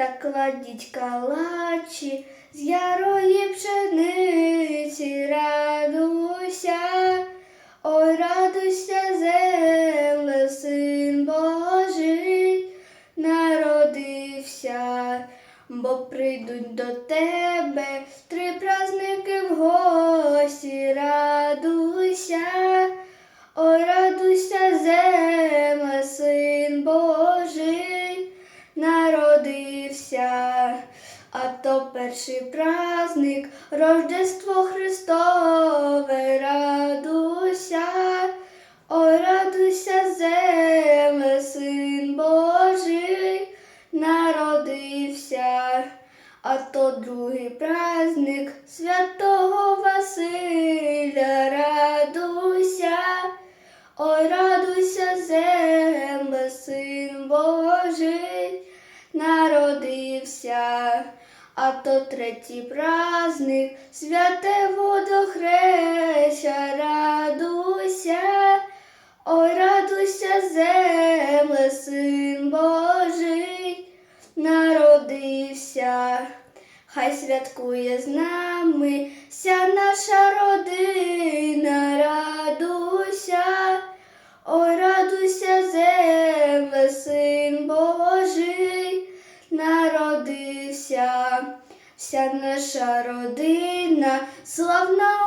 та кладіть калачі з ярої пшениці, радуйся, ой, радуйся, земле, син Божий народився, бо прийдуть до тебе три праздники в гості, народився, а то перший праздник, Рождество Христове, радуйся, ой, радуйся, земле, син Божий народився, а то другий праздник святого Василя, радуйся. Ой, радуйся, земле, син Божий народився, а то третій праздник, святе водохреща, радуйся, ой, радуйся, земле, син Божий народився. Хай святкує з нами вся наша родина, народився, вся наша родина, славна